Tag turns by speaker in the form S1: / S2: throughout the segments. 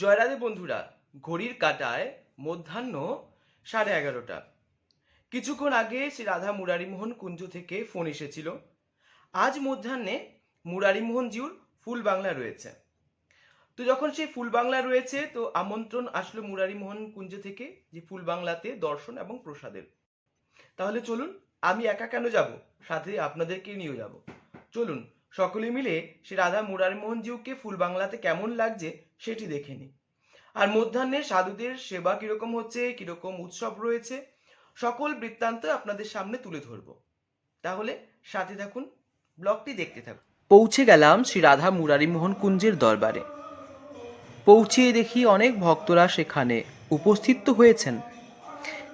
S1: জয়রাধে বন্ধুরা, ঘড়ির কাটায় মধ্যাহ্ন সাড়ে এগারোটা। কিছুক্ষণ আগে শ্রী রাধা মুরারিমোহন কুঞ্জ থেকে ফোন এসেছিল। আজ মধ্যাহ্নে মুরারিমোহন জিউর ফুল বাংলা রয়েছে। তো যখন সেই ফুল বাংলা রয়েছে, তো আমন্ত্রণ আসলো মুরারিমোহন কুঞ্জ থেকে যে ফুল বাংলাতে দর্শন এবং প্রসাদের। তাহলে চলুন, আমি একা কেন যাব? সাথে আপনাদেরকে নিয়ে যাব। চলুন, সকলে মিলে সে রাধা মুরারিমোহন জিউকে ফুল বাংলাতে কেমন লাগছে সেটি দেখে নিই। আর মধ্যাহ্নে সাধুদের সেবা কীরকম হচ্ছে, কীরকম উৎসব রয়েছে, সকল বৃত্তান্ত আপনাদের সামনে তুলে ধরব। তাহলে সাথে থাকুন, ব্লগটি দেখতে থাকুন। পৌঁছে গেলাম শ্রী রাধা মুরারিমোহন কুঞ্জের দরবারে। পৌঁছিয়ে দেখি অনেক ভক্তরা সেখানে উপস্থিত হয়েছেন।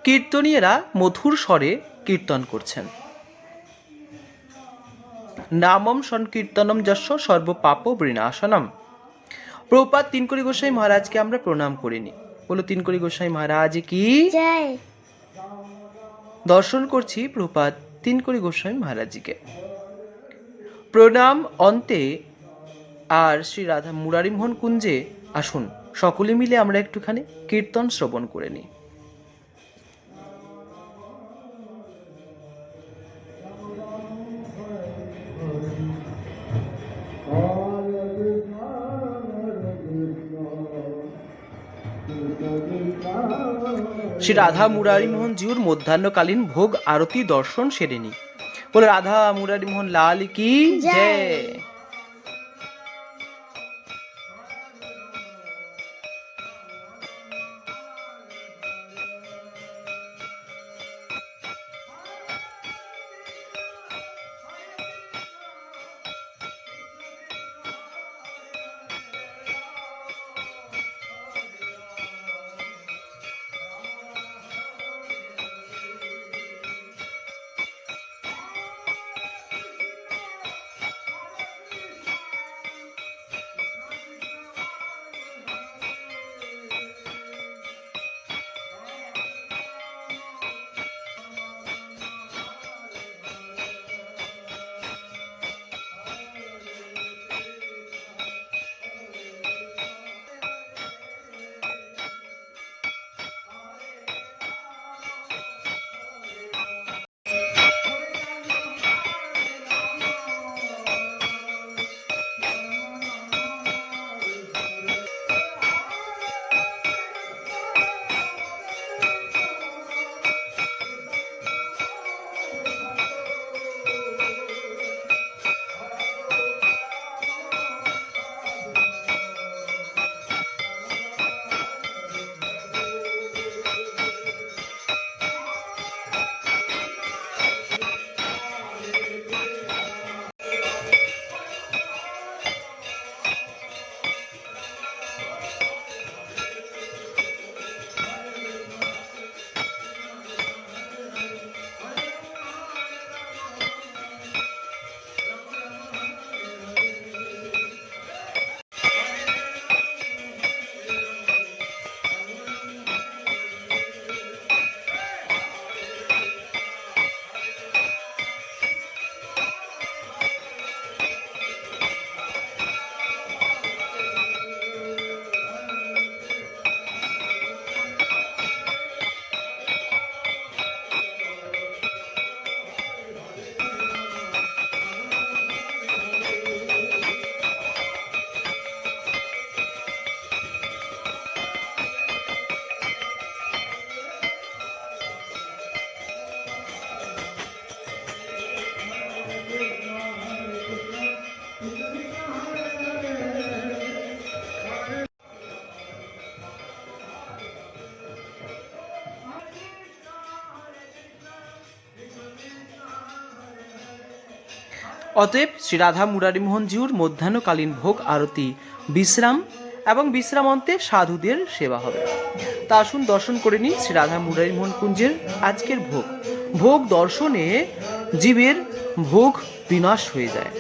S1: কীর্তনীয়রা মধুর স্বরে কীর্তন করছেন। নামম সংকীর্তনম যশ সর্বপাপ বৃণাশনম প্রপাত তিনকরি গোসাই মহারাজকে আমরা প্রণাম করিনি। বলো তিনকরি গোসাই মহারাজ কি? দর্শন করছি প্রপাত তিনকরি মহারাজিকে প্রণাম অন্তে আর শ্রী রাধা মুরারিমোহন কুঞ্জে আসুন। সকলে মিলে আমরা একটুখানি কীর্তন শ্রবণ করে নিই। শ্রী রাধা মুরারি মোহন জিউর মধ্যাহ্নকালীন ভোগ আরতি দর্শন সেরেনি। বলে রাধা মুরারি মোহন লাল কি?
S2: জয়।
S1: অতএব শ্রী রাধা মুরারিমোহন জিউর মধ্যাহ্নকালীন ভোগ আরতি, বিশ্রাম এবং বিশ্রাম অন্তে সাধুদের সেবা হবে। তা আসুন দর্শন করে নিই শ্রী রাধা মুরারিমোহন কুঞ্জের আজকের ভোগ। ভোগ দর্শনে জীবের ভোগ বিনাশ হয়ে যায়।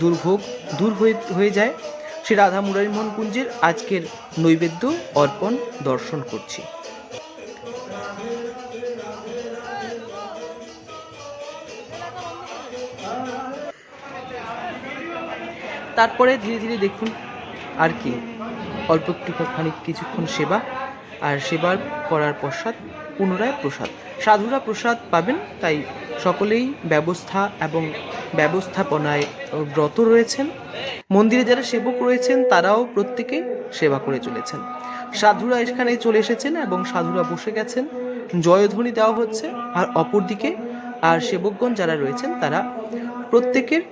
S1: দুর্ভোগ দূর হয়ে যায়। শ্রী রাধা মুরারিমোহন কুঞ্জের আজকের নৈবেদ্য অর্পণ দর্শন করছি। তারপরে ধীরে ধীরে দেখুন আর কি। অল্প একটুখানি কিছুক্ষণ সেবা আর সেবার করার পশ্চাৎ পুনরায় প্রসাদ। সাধুরা প্রসাদ পাবেন, তাই সকলেই ব্যবস্থা এবং ব্যবস্থাপনায় ব্রত রয়েছেন। মন্দিরে যারা সেবক রয়েছেন, তারাও প্রত্যেকে সেবা করে চলেছেন। সাধুরা এখানে চলে এসেছেন এবং সাধুরা বসে গেছেন। জয়ধ্বনি দেওয়া হচ্ছে আর অপরদিকে আর সেবকগণ যারা রয়েছেন তারা প্রত্যেকের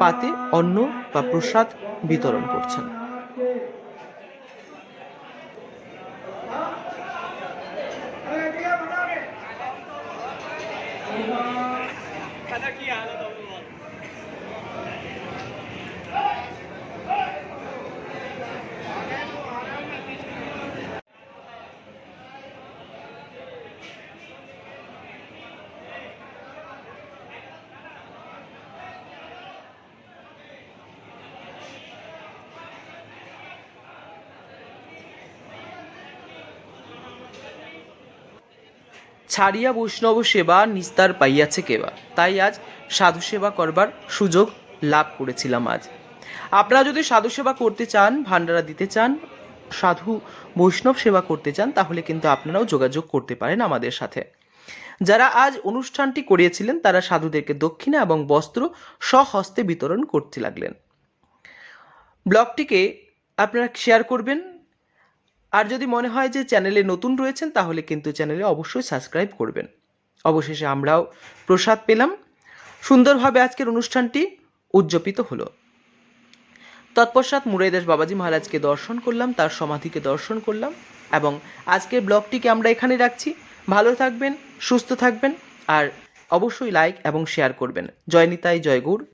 S1: পাতে অন্ন বা প্রসাদ বিতরণ করছেন। ছাড়িয়া বৈষ্ণব সেবা নিস্তার পাইয়াছে কেবা তাই আজ সাধু সেবা করবার সুযোগ লাভ করেছিলাম আজ। আপনারা যদি সাধু সেবা করতে চান ভান্ডারা দিতে চান, সাধু বৈষ্ণব সেবা করতে চান, তাহলে কিন্তু আপনারাও যোগাযোগ করতে পারেন আমাদের সাথে। যারা আজ অনুষ্ঠানটি করিয়েছিলেন, তারা সাধুদেরকে দক্ষিণা এবং বস্ত্র স্বহস্তে বিতরণ করতে লাগলেন। ব্লগটিকে আপনারা শেয়ার করবেন আর যদি মনে হয় যে চ্যানেলে নতুন রয়েছেন, তাহলে কিন্তু চ্যানেলে অবশ্যই সাবস্ক্রাইব করবেন। অবশেষে আমরাও প্রসাদ পেলাম। সুন্দরভাবে আজকের অনুষ্ঠানটি উদযাপিত হলো। তৎপশ্চাৎ মুরাইদাস বাবাজি মহারাজকে দর্শন করলাম, তার সমাধিকে দর্শন করলাম এবং আজকের ব্লগটিকে আমরা এখানে রাখছি। ভালো থাকবেন, সুস্থ থাকবেন আর অবশ্যই লাইক এবং শেয়ার করবেন। জয় নিতাই, জয় গৌর।